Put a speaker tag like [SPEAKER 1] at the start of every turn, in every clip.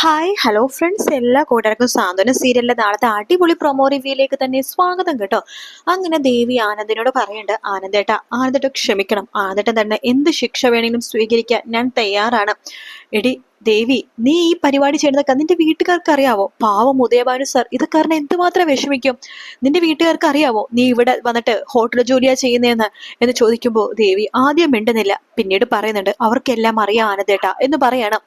[SPEAKER 1] Hi hello friends എല്ലാ കൂട്ടുകാർക്കും സാന്ത്വന. സീരിയലിലെ നാളത്തെ അടിപൊളി പ്രൊമോ റിവ്യൂയിലേക്ക് തന്നെ സ്വാഗതം കേട്ടോ. അങ്ങനെ ദേവി ആനന്ദിനോട് പറയേണ്ട ആനന്ദേട്ട ആനന്ദേട്ട ക്ഷമിക്കണം. ആനന്ദേട്ടൻ തന്നെ എന്ത് ശിക്ഷ വേണമെങ്കിലും സ്വീകരിക്കാൻ ഞാൻ തയ്യാറാണ്. എടി ദേവി നീ ഈ പരിപാടി ചെയ്യുന്നതൊക്കെ നിന്റെ വീട്ടുകാർക്ക് അറിയാവോ? പാവം ഉദയഭാനു സർ ഇത് കാരണം എന്തുമാത്രം വിഷമിക്കും? നിന്റെ വീട്ടുകാർക്ക് അറിയാവോ? നീ ഇവിടെ വന്നിട്ട് ഹോട്ടൽ ജോലിയാ ചെയ്യുന്നതെന്ന് എന്ന് ചോദിക്കുമ്പോൾ ദേവി ആദ്യം മിണ്ടുന്നില്ല. പിന്നീട് പറയുന്നുണ്ട് അവർക്കെല്ലാം അറിയാം ആനന്ദേട്ട എന്ന് പറയണം.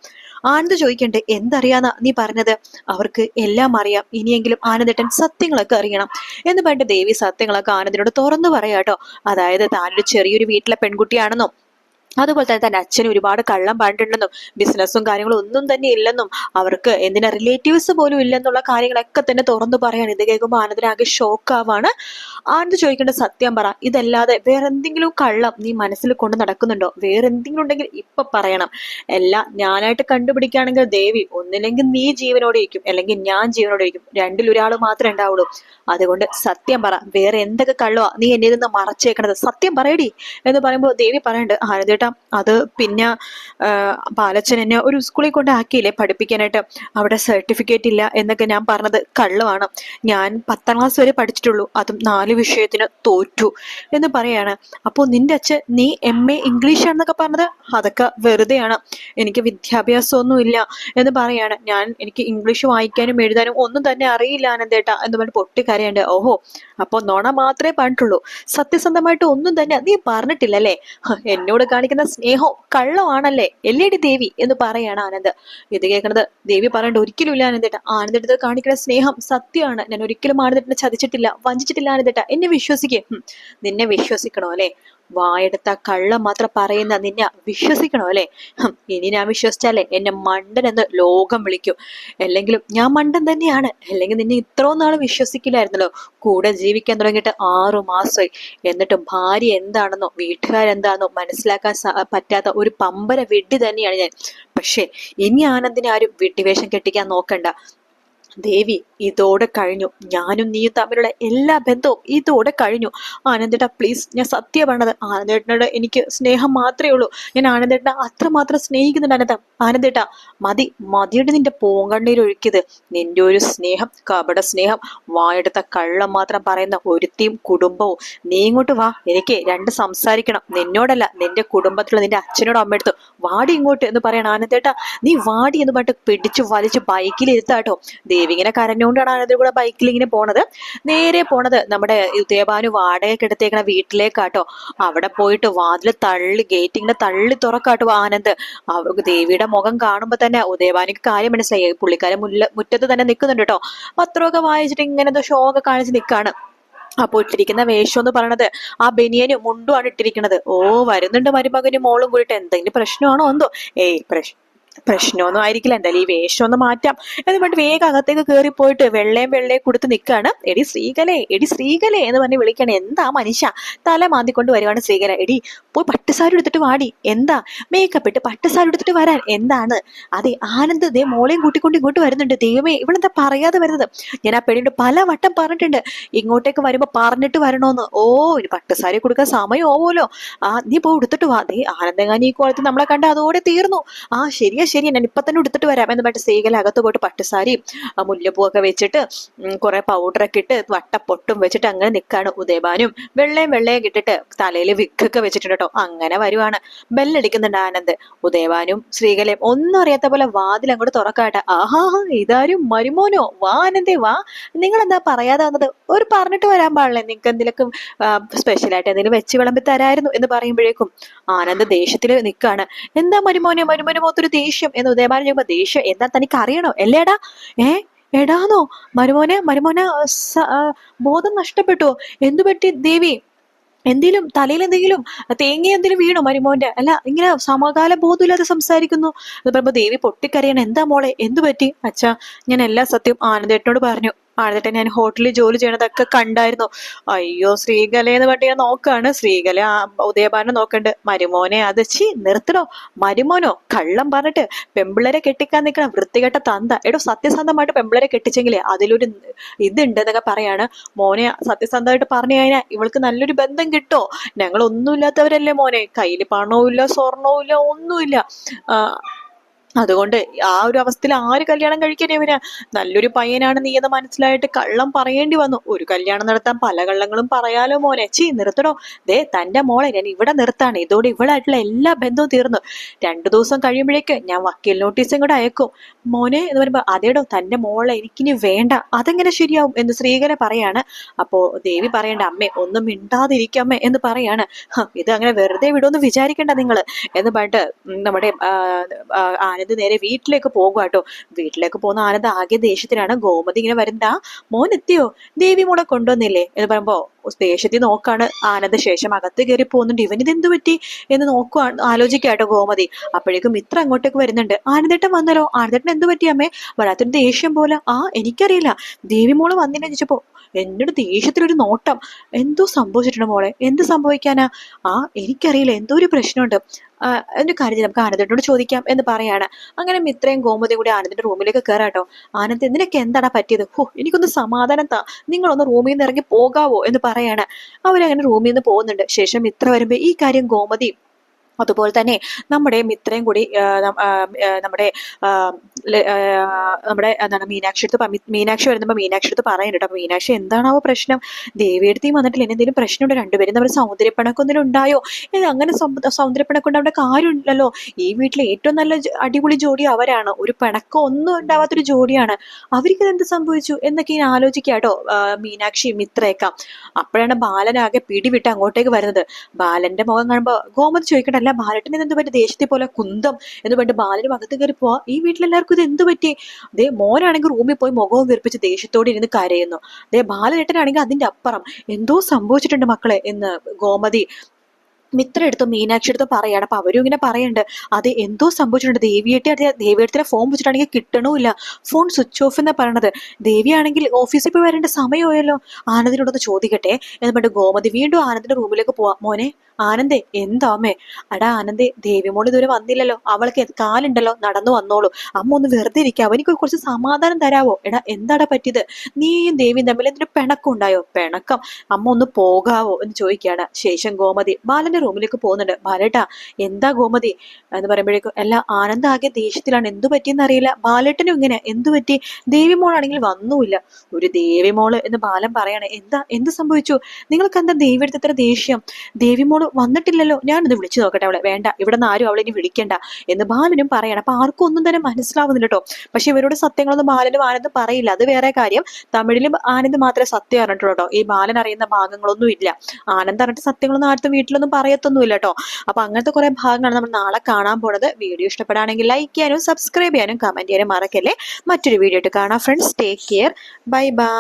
[SPEAKER 1] ആനന്ദ് ചോദിക്കണ്ടേ എന്തറിയാന്നാ നീ പറഞ്ഞത്? അവർക്ക് എല്ലാം അറിയാം. ഇനിയെങ്കിലും ആനന്ദേട്ടൻ സത്യങ്ങളൊക്കെ അറിയണം. എന്ന് പറഞ്ഞിട്ട് ദേവി സത്യങ്ങളൊക്കെ ആനന്ദിനോട് തുറന്നു പറയാട്ടോ അതായത് താനൊരു ചെറിയൊരു വീട്ടിലെ പെൺകുട്ടിയാണെന്നും അതുപോലെ തന്നെ തന്റെ അച്ഛന് ഒരുപാട് കള്ളം പറഞ്ഞിട്ടുണ്ടെന്നും ബിസിനസ്സും കാര്യങ്ങളും ഒന്നും തന്നെ ഇല്ലെന്നും അവർക്ക് എന്തിനാ റിലേറ്റീവ്സ് പോലും ഇല്ലെന്നുള്ള കാര്യങ്ങളൊക്കെ തന്നെ തുറന്നു പറയാണ്. ഇത് കേൾക്കുമ്പോൾ ആനന്ദ്രാകെ ഷോക്ക് ആവാണ്. ആനന്ദ് ചോദിക്കേണ്ട സത്യം പറ ഇതല്ലാതെ വേറെ എന്തെങ്കിലും കള്ളം നീ മനസ്സിൽ കൊണ്ട് നടക്കുന്നുണ്ടോ? വേറെ എന്തെങ്കിലും ഉണ്ടെങ്കിൽ ഇപ്പൊ പറയണം. എല്ലാം ഞാനായിട്ട് കണ്ടുപിടിക്കുകയാണെങ്കിൽ ദേവി ഒന്നില്ലെങ്കിൽ നീ ജീവനോടെ ഇരിക്കും. അല്ലെങ്കിൽ ഞാൻ ജീവനോടെ ഇരിക്കും. രണ്ടിൽ ഒരാൾ മാത്രമേ ഉണ്ടാവുള്ളൂ. അതുകൊണ്ട് സത്യം പറ വേറെ എന്തൊക്കെ കള്ളുവാ നീ എന്നെ നിന്ന് മറച്ചേക്കണത്? സത്യം പറയടി എന്ന് പറയുമ്പോൾ ദേവി പറയണ്ട് ആനന്ദേട്ടാ അത് പിന്നെ ബാലച്ചൻ എന്നെ ഒരു സ്കൂളിൽ കൊണ്ടാക്കിയില്ലേ പഠിപ്പിക്കാനായിട്ട്. അവിടെ സർട്ടിഫിക്കറ്റ് ഇല്ല എന്നൊക്കെ ഞാൻ പറഞ്ഞത് കള്ളുമാണ് ഞാൻ പത്താം ക്ലാസ് വരെ പഠിച്ചിട്ടുള്ളൂ. അതും നാല് വിഷയത്തിന് തോറ്റു എന്ന് പറയാണ്. അപ്പോൾ നിന്റെ അച്ഛൻ നീ എം എ ഇംഗ്ലീഷ് ആണെന്നൊക്കെ പറഞ്ഞത് അതൊക്കെ വെറുതെയാണ്. എനിക്ക് വിദ്യാഭ്യാസമൊന്നും ഇല്ല എന്ന് പറയാണ്. ഞാൻ എനിക്ക് ഇംഗ്ലീഷ് വായിക്കാനും എഴുതാനും ഒന്നും തന്നെ അറിയില്ല ആനന്ദേട്ട എന്ന് പറഞ്ഞ് പൊട്ടിക്കരയുണ്ട്. ഓഹോ അപ്പോൾ നോണ മാത്രമേ പറഞ്ഞിട്ടുള്ളൂ. സത്യസന്ധമായിട്ട് ഒന്നും തന്നെ നീ പറഞ്ഞിട്ടില്ലല്ലേ? എന്നോട് കാണിക്കുന്ന സ്നേഹവും കള്ളമാണല്ലേ? എല്ലേടി ദേവി എന്ന് പറയാണ് ആനന്ദ്. ഇത് കേൾക്കുന്നത് ദേവി പറയേണ്ട ഒരിക്കലും ഇല്ല ആനന്ദേട്ട ആനന്ദേട്ടത് കാണിക്കുന്ന സ്നേഹം സത്യമാണ്. ഞാൻ ഒരിക്കലും ആനന്ദേട്ടനെ ചതിച്ചിട്ടില്ല വഞ്ചിച്ചിട്ടില്ല ആനന്ദേട്ട എന്നെ വിശ്വസിക്കേ. നിന്നെ വിശ്വസിക്കണോ അല്ലേ? വായെടുത്ത കള്ളം മാത്രം പറയുന്ന നിന്നെ വിശ്വസിക്കണോ അല്ലേ? ഇനി ഞാൻ വിശ്വസിച്ചാലേ എന്നെ മണ്ടൻ എന്ന് ലോകം വിളിക്കും. അല്ലെങ്കിലും ഞാൻ മണ്ടൻ തന്നെയാണ്. അല്ലെങ്കിൽ നിന്നെ ഇത്രയും നാൾ വിശ്വസിക്കില്ലായിരുന്നല്ലോ. കൂടെ ജീവിക്കാൻ തുടങ്ങിയിട്ട് ആറു മാസമായി. എന്നിട്ടും ഭാര്യ എന്താണെന്നോ വീട്ടുകാരെന്താണെന്നോ മനസ്സിലാക്കാൻ പറ്റാത്ത ഒരു പമ്പര വെഡ്ഡി തന്നെയാണ് ഞാൻ. പക്ഷേ ഇനി ആനന്ദിനെ ആരും വെട്ടിവേഷം കെട്ടിക്കാൻ നോക്കണ്ട. ദേവി ഇതോടെ കഴിഞ്ഞു. ഞാനും നീയും തമ്മിലുള്ള എല്ലാ ബന്ധവും ഇതോടെ കഴിഞ്ഞു. ആനന്ദേട്ടാ പ്ലീസ് ഞാൻ സത്യം പറഞ്ഞത്. ആനന്ദേട്ടനോട് എനിക്ക് സ്നേഹം മാത്രമേ ഉള്ളൂ. ഞാൻ ആനന്ദേട്ടനെ അത്രമാത്രം സ്നേഹിക്കുന്നുണ്ട് ആനന്ദ. ആനന്ദേട്ടാ മതി മതിയുടെ നിന്റെ പോങ്കണ്ണീർ ഒഴുക്കിയത്. നിന്റെ ഒരു സ്നേഹം കപട സ്നേഹം വായെടുത്ത കള്ളം മാത്രം പറയുന്ന ഒരുത്തിയും കുടുംബവും. നീ ഇങ്ങോട്ട് വാ എനിക്ക് രണ്ട് സംസാരിക്കണം. നിന്നോടല്ല നിന്റെ കുടുംബത്തിലുള്ള നിന്റെ അച്ഛനോടും അമ്മയെടുത്തു വാടി ഇങ്ങോട്ട് എന്ന് പറയണം ആനന്ദേട്ടാ. നീ വാടി എന്ന് പറഞ്ഞിട്ട് പിടിച്ചു വലിച്ചു ബൈക്കിൽ ഇരുത്താട്ടോ. ദേവി ഇങ്ങനെ കരഞ്ഞുകൊണ്ടാണ് കൂടെ ബൈക്കിൽ ഇങ്ങനെ പോണത്. നേരെ പോണത് നമ്മുടെ ഉദയഭാനു വാടകയ്ക്ക് എടുത്തേക്കണ വീട്ടിലേക്കാട്ടോ. അവിടെ പോയിട്ട് വാതിൽ തള്ളി ഗേറ്റ് ഇങ്ങനെ തള്ളി തുറക്കാട്ടോ ആനന്ദ്. അവർക്ക് ദേവിയുടെ മുഖം കാണുമ്പോ തന്നെ ദേവാനിക്ക് കാര്യം മനസ്സിലായി. പുള്ളിക്കാരൻ മുല്ല മുറ്റത്ത് തന്നെ നിൽക്കുന്നുണ്ട് കേട്ടോ പത്രമൊക്കെ വായിച്ചിട്ട് ഇങ്ങനെ ഷോ ഒക്കെ കാണിച്ച് നിൽക്കാണ് അപ്പോൾ ഇട്ടിരിക്കുന്ന വേഷം എന്ന് പറയണത് ആ ബനിയനും മുണ്ടുമാണ് ഇട്ടിരിക്കുന്നത് ഓ വരുന്നുണ്ട് മരുമകനും മോളും കൂടിയിട്ട്. എന്തെങ്കിലും പ്രശ്നമാണോ എന്തോ? ഏയ് പ്രശ്നം പ്രശ്നമൊന്നും ആയിരിക്കില്ല. എന്തായാലും ഈ വേഷം ഒന്ന് മാറ്റാം. എന്ന് പറഞ്ഞിട്ട് വേഗം അകത്തേക്ക് കയറി പോയിട്ട് വെള്ളയും വെള്ളയും കൊടുത്ത് നിൽക്കുകയാണ് എടി ശ്രീകലേ എടി ശ്രീകലേ എന്ന് പറഞ്ഞ് വിളിക്കണം. എന്താ മനുഷ്യ? തല മാന്തിക്കൊണ്ട് വരുവാണ് ശ്രീകല. എടി പോയി പട്ടുസാരി എടുത്തിട്ട് വാടി. എന്താ? മേക്കപ്പ് ഇട്ട് പട്ടുസാരി എടുത്തിട്ട് വരാൻ. എന്താണ്? അതെ ആനന്ദ് ദേ മോളെയും കൂട്ടിക്കൊണ്ട് ഇങ്ങോട്ട് വരുന്നുണ്ട്. ദൈവമേ ഇവളെന്താ പറയാതെ വരുന്നത്? ഞാൻ ആ പെണ്ണിന്റെ പല വട്ടം പറഞ്ഞിട്ടുണ്ട്. ഇങ്ങോട്ടേക്ക് വരുമ്പോ പറഞ്ഞിട്ട് വരണോന്ന്. ഓ ഇനി പട്ടുസാരി കൊടുക്കാൻ സമയം ആവുമല്ലോ ആ നീ പോയി എടുത്തിട്ട് വാ. ദേ ആനന്ദങ്ങാനി ഈ കോളത്തിൽ നമ്മളെ കണ്ട അതോടെ തീർന്നു. ആ ശരിയാ ശരി ഞാൻ ഇപ്പൊ തന്നെ എടുത്തിട്ട് വരാം എന്ന് പറഞ്ഞിട്ട് സ്ത്രീകൾ അകത്ത് പോയിട്ട് പട്ടുസാരിയും മുല്ലപ്പൂവൊക്കെ വെച്ചിട്ട് കുറേ പൗഡറൊക്കെ ഇട്ട് വട്ടപ്പൊട്ടും വെച്ചിട്ട് അങ്ങനെ നിൽക്കാണ് ഉദയഭാനും. വെള്ളയും വെള്ളയും കിട്ടിട്ട് തലയിൽ വിക്കൊക്കെ വെച്ചിട്ടുണ്ട് കേട്ടോ അങ്ങനെ വരുവാണ്. ബെല്ലടിക്കുന്നുണ്ട് ആനന്ദ്. ഉദയഭാനും ശ്രീകലയും ഒന്നും അറിയാത്ത പോലെ വാതിൽ അങ്ങോട്ട് തുറക്കാട്ടെ. ആഹാ ഇതാരും മരുമോനോ? വാ ആനന്ദേ വാ. നിങ്ങൾ എന്താ പറയാതെ വന്നത്? ഒരു പറഞ്ഞിട്ട് വരാൻ പാടില്ലേ. നിങ്ങൾക്ക് എന്തെങ്കിലും സ്പെഷ്യലായിട്ട് എന്തെങ്കിലും വെച്ച് വിളമ്പി തരായിരുന്നു എന്ന് പറയുമ്പോഴേക്കും ആനന്ദ് ദേഷ്യത്തിൽ നിൽക്കാണ് എന്താ മരുമോനെ? മരുമോനെ മുഖത്തൊരു ദേഷ്യം എന്ന് ഉദയഭാരൻ ചോദിക്കുമ്പോ ദേഷ്യം എന്താ തനിക്ക് അറിയണോ? അല്ലേടാ ഏ? എടാന്നോ? മരുമോനെ മരുമോന ബോധം നഷ്ടപ്പെട്ടു എന്തു പറ്റി ദേവി? എന്തേലും തലയിൽ എന്തെങ്കിലും തേങ്ങ എന്തെങ്കിലും വീണോ മരുമോന്റെ? അല്ല ഇങ്ങനെ സമകാല ബോധമില്ലാതെ സംസാരിക്കുന്നു. അത് പറയുമ്പോ ദേവി പൊട്ടിക്കരയണം. എന്താ മോളെ? എന്തു പറ്റി? അച്ഛാ ഞാൻ എല്ലാ സത്യം ആനന്ദേട്ടനോട് പറഞ്ഞു. ആനന്ദേട്ടൻ ഞാൻ ഹോട്ടലിൽ ജോലി ചെയ്യണതൊക്കെ കണ്ടായിരുന്നു. അയ്യോ ശ്രീകല എന്ന് പറഞ്ഞ ഞാൻ നോക്കാണ്. ശ്രീകല ഉദയഭാനെ നോക്കണ്ട്. മരുമോനെ അത് ചി നിർത്തണോ? മരുമോനോ കള്ളം പറഞ്ഞിട്ട് പെമ്പിള്ളരെ കെട്ടിക്കാൻ നിൽക്കണം വൃത്തികെട്ട തന്ത. എടോ സത്യസന്ധമായിട്ട് പെമ്പിള്ളരെ കെട്ടിച്ചെങ്കിലേ അതിലൊരു ഇതുണ്ട് എന്നൊക്കെ പറയാണ്. മോനെ സത്യസന്ധമായിട്ട് പറഞ്ഞു കഴിഞ്ഞാൽ ഇവൾക്ക് നല്ലൊരു ബന്ധം കിട്ടോ? ഞങ്ങൾ ഒന്നുമില്ലാത്തവരല്ലേ മോനെ? കയ്യിൽ പണവും ഇല്ല സ്വർണവും ഇല്ല ഒന്നുമില്ല അതുകൊണ്ട് ആ ഒരു അവസ്ഥയിൽ ആര് കല്യാണം കഴിക്കാനേ ഇവന്? നല്ലൊരു പയ്യനാണ് നീ എന്ന് മനസ്സിലായിട്ട് കള്ളം പറയേണ്ടി വന്നു. ഒരു കല്യാണം നടത്താൻ പല കള്ളങ്ങളും പറയാലോ മോനെ. ചീ നിർത്തണോ ദേ തന്റെ മോളെ ഞാൻ ഇവിടെ നിർത്താണ്. ഇതോടെ ഇവളായിട്ടുള്ള എല്ലാ ബന്ധവും തീർന്നു. രണ്ടു ദിവസം കഴിയുമ്പോഴേക്ക് ഞാൻ വക്കീൽ നോട്ടീസും കൂടെ അയക്കും. മോനെ എന്ന് പറയുമ്പോൾ അതേടോ തന്റെ മോളെ എനിക്കിനി വേണ്ട. അതെങ്ങനെ ശരിയാവും എന്ന് ശ്രീകല പറയാണ്. അപ്പോ ദേവി പറയണ്ട അമ്മേ ഒന്നും മിണ്ടാതിരിക്കമ്മേ എന്ന് പറയാണ്. ഇത് അങ്ങനെ വെറുതെ വിടുമെന്ന് വിചാരിക്കണ്ട നിങ്ങൾ എന്ന് പറഞ്ഞിട്ട് നമ്മുടെ ആനന്ദ് നേരെ വീട്ടിലേക്ക് പോകുക കേട്ടോ വീട്ടിലേക്ക് പോകുന്ന ആനന്ദ് ആകെ ദേഷ്യത്തിലാണ്. ഗോമതി ഇങ്ങനെ വരുന്ന മോൻ എത്തിയോ? ദേവി മോളെ കൊണ്ടുവന്നില്ലേ? എന്ന് പറയുമ്പോ ദേഷ്യത്തിൽ നോക്കാണ്. ആനന്ദ ശേഷം അകത്ത് കയറി പോകുന്നുണ്ട്. ഇവനിത് എന്ത് പറ്റി? എന്ന് നോക്കുവാണ് ആലോചിക്കാട്ടോ ഗോമതി. അപ്പോഴേക്കും ഇത്ര അങ്ങോട്ടേക്ക് വരുന്നുണ്ട്. ആനന്ദേട്ടൻ വന്നല്ലോ. ആനന്ദേട്ടൻ എന്ത് പറ്റി അമ്മേ? വരാത്തൊരു ദേഷ്യം പോലെ. ആ എനിക്കറിയില്ല. ദേവി മോൾ വന്നില്ല ചോദിച്ചപ്പോ എന്നോട് ദേഷ്യത്തിലൊരു നോട്ടം. എന്തോ സംഭവിച്ചിട്ടുണ്ട് മോളെ. എന്ത് സംഭവിക്കാനാ? ആ എനിക്കറിയില്ല. എന്തോ ഒരു പ്രശ്നമുണ്ട്. എന്റെ കാര്യം നമുക്ക് ആനന്ദനോട് ചോദിക്കാം എന്ന് പറയാണ്. അങ്ങനെ മിത്രയും ഗോമതിയും കൂടി ആനന്ദിന്റെ റൂമിലേക്ക് കയറാട്ടോ ആനന്ദ് എന്തിനൊക്കെ എന്താണ് പറ്റിയത്? ഹോ എനിക്കൊന്ന് സമാധാനം താ. നിങ്ങളൊന്ന് റൂമിൽ നിന്ന് ഇറങ്ങി പോകാവോ എന്ന് പറയാണ്. അവരങ്ങനെ റൂമിൽ നിന്ന് പോകുന്നുണ്ട്. ശേഷം ഇത്ര വരുമ്പോൾ ഈ കാര്യം ഗോമതി അതുപോലെ തന്നെ നമ്മുടെ മിത്രയും കൂടി നമ്മുടെ നമ്മുടെ എന്താണ് മീനാക്ഷി മി- മീനാക്ഷി വരുമ്പോൾ മീനാക്ഷി അടുത്ത് പറയുന്നുണ്ട് അപ്പൊ മീനാക്ഷി എന്താണാവോ പ്രശ്നം? ദേവിയെടുത്തേയും വന്നിട്ടില്ല. എന്തെങ്കിലും പ്രശ്നമുണ്ട്? രണ്ടുപേരും നമ്മുടെ സൗന്ദര്യപ്പിണക്കൊന്നും ഉണ്ടായോ? ഇത് അങ്ങനെ സൗന്ദര്യപ്പിണക്കം ഉണ്ടാവേണ്ട കാര്യമില്ലല്ലോ. ഈ വീട്ടിലെ ഏറ്റവും നല്ല അടിപൊളി ജോഡി അവരാണ്. ഒരു പിണക്കം ഒന്നും ഉണ്ടാവാത്തൊരു ജോഡിയാണ്. അവർക്ക് എന്ത് സംഭവിച്ചു? എന്നൊക്കെ ഇനി ആലോചിക്കാട്ടോ മീനാക്ഷി മിത്രയൊക്കെ. അപ്പോഴാണ് ബാലനാകെ പിടിവിട്ട് അങ്ങോട്ടേക്ക് വരുന്നത്. ബാലന്റെ മുഖം കാണുമ്പോൾ ഗോമതി ചോദിക്കണ്ട അല്ല ബാലട്ടിന് എന്ത് പറ്റി? ദേഷ്യത്തെ പോലെ കുന്തം എന്ന് പറഞ്ഞിട്ട് ബാലന് അകത്ത് കയറി പോവാ. ഈ വീട്ടിലെല്ലാവർക്കും ഇത് എന്ത് പറ്റി? അതേ മോനാണെങ്കിൽ റൂമിൽ പോയി മുഖവും വീർപ്പിച്ച് ദേഷ്യത്തോടെ ഇരുന്ന് കരയുന്നു. അതേ ബാലരട്ടനാണെങ്കിൽ അതിന്റെ അപ്പുറം. എന്തോ സംഭവിച്ചിട്ടുണ്ട് മക്കളെ എന്ന് ഗോമതി മിത്ര എടുത്തും മീനാക്ഷി എടുത്തും പറയാണ്. അപ്പൊ അവരും ഇങ്ങനെ പറയുന്നുണ്ട് അത് എന്തോ സംഭവിച്ചിട്ടുണ്ട്. ദേവിയേട്ടി ദേവിയെടുത്തിനെ ഫോൺ വെച്ചിട്ടാണെങ്കിൽ കിട്ടണമില്ല ഫോൺ സ്വിച്ച് ഓഫ് എന്നാ പറയണത്. ദേവിയാണെങ്കിൽ ഓഫീസിൽ പോയി വരേണ്ട സമയമായല്ലോ. ആനന്ദിനോടൊന്ന് ചോദിക്കട്ടെ എന്ന് പറഞ്ഞിട്ട് ഗോമതി വീണ്ടും ആനന്ദിന്റെ റൂമിലേക്ക് പോവാ. മോനെ ആനന്ദേ എന്താമേ അടാ ആനന്ദേ ദേവി ദേവിമോൾ ഇതുവരെ വന്നില്ലല്ലോ. അവൾക്ക് കാലുണ്ടല്ലോ. നടന്നു വന്നോളൂ. അമ്മ ഒന്ന് വെറുതെ ഇരിക്കാം അവനിക്ക് കുറച്ച് സമാധാനം തരാവോ? എടാ എന്താടാ പറ്റിയത്? നീയും ദേവിയും തമ്മിൽ എന്തിനു പിണക്കം ഉണ്ടായോ? പിണക്കം. അമ്മ ഒന്ന് പോകാവോ എന്ന് ചോദിക്കുകയാണ് ശേഷം ഗോമതി. ബാലന്റെ റൂമിലേക്ക് പോകുന്നുണ്ട്. ബാലേട്ട എന്താ ഗോമതി? എന്ന് പറയുമ്പോഴേക്കും എല്ലാം ആനന്ദാകെ ദേഷ്യത്തിലാണ്. എന്തു പറ്റിയെന്ന് അറിയില്ല. ബാലേട്ടനും ഇങ്ങനെ. എന്തു പറ്റി? ദേവി മോളാണെങ്കിൽ വന്നുമില്ല. ഒരു ദേവി മോൾ എന്ന് ബാലൻ പറയാണ്. എന്താ? എന്ത് സംഭവിച്ചു? നിങ്ങൾക്ക് എന്താ ദേവി എടുത്ത് ഇത്ര ദേഷ്യം? ദേവി മോൾ വന്നിട്ടില്ലല്ലോ. ഞാനൊന്ന് വിളിച്ചു നോക്കട്ടെ അവളെ. വേണ്ട ഇവിടെ നിന്ന് ആരും അവളെ ഇനി വിളിക്കണ്ട. എന്ന് ബാലനും പറയണം. അപ്പൊ ആർക്കും ഒന്നും തന്നെ മനസ്സിലാവുന്നില്ല കേട്ടോ പക്ഷെ ഇവരോട് സത്യങ്ങളൊന്നും ബാലനും ആനന്ദും പറയില്ല. അത് വേറെ കാര്യം. തമിഴിലും ആനന്ദ് മാത്രമേ സത്യം അറിഞ്ഞിട്ടുള്ളൂ കേട്ടോ ഈ ബാലൻ അറിയുന്ന ഭാഗങ്ങളൊന്നും ഇല്ല ആനന്ദ് അറിഞ്ഞിട്ട് സത്യങ്ങളൊന്നും ആർക്കും വീട്ടിലൊന്നും പറയത്തൊന്നുമില്ല കേട്ടോ അപ്പൊ അങ്ങനത്തെ കുറെ ഭാഗങ്ങളാണ് നമ്മൾ നാളെ കാണാൻ പോണത്. വീഡിയോ ഇഷ്ടപ്പെടുകയാണെങ്കിൽ ലൈക്ക് ചെയ്യാനും സബ്സ്ക്രൈബ് ചെയ്യാനും കമന്റ് ചെയ്യാനും മറക്കല്ലേ? മറ്റൊരു വീഡിയോ ആയിട്ട് കാണാം friends take care bye bye